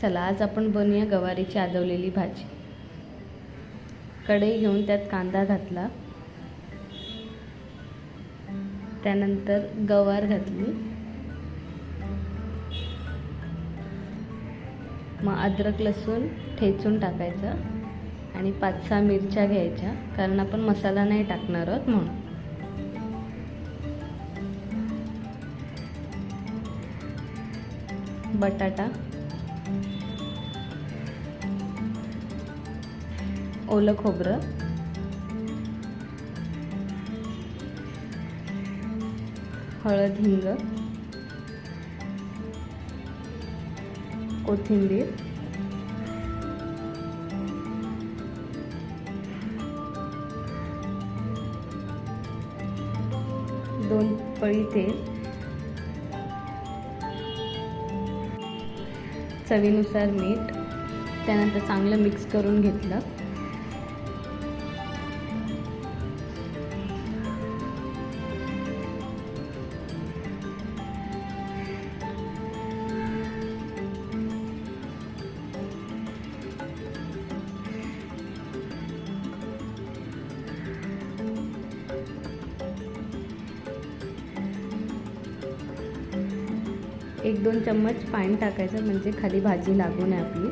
चला आज आपण बनूया गवारीची आदवलेली भाजी. कढई घेऊन त्यात कांदा घातला. त्यानंतर गवार घातली. मग अद्रक लसूण ठेचून टाकायचं आणि पाच सहा मिरच्या घ्यायच्या कारण आपण मसाला नाही टाकणार आहोत म्हणून. बटाटा. ओलं खोबरं. हळद हिंग. कोथिंबीर. दोन पळी तेल. चवीनुसार मीठ. त्यानंतर चांगलं मिक्स करून घेतलं. एक दोन चम्मच पाणी टाकायचं म्हणजे खाली भाजी लागू नये आपली.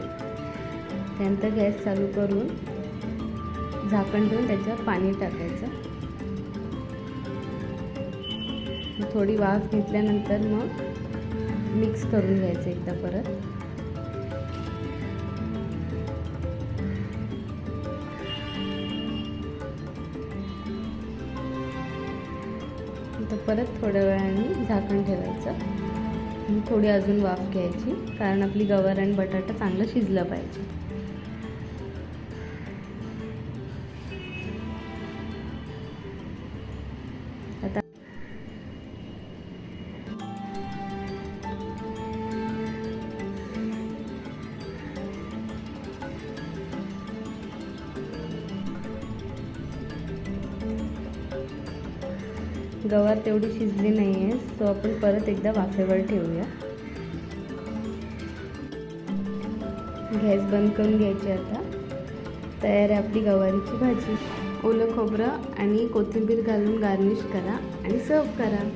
त्यानंतर गॅस चालू करून झाकण ठेवून त्याच्यावर पाणी टाकायचं. थोडी वाफ घेतल्यानंतर मग मिक्स करून घ्यायचं एकदा परत. तर परत थोड्या वेळाने झाकण ठेवायचं. थोडी अजून वाफ घ्यायची कारण आपली गवार आणि बटाटा चांगलं शिजलं पाहिजे. गवार तेवढी शिजली नाही आहे सो आपण परत एकदा वाफेवर ठेवूया. गॅस बंद करून घ्यायची आता. तयार आहे आपली गवारीची भाजी. ओलं खोबरं आणि कोथिंबीर घालून गार्निश करा आणि सर्व करा.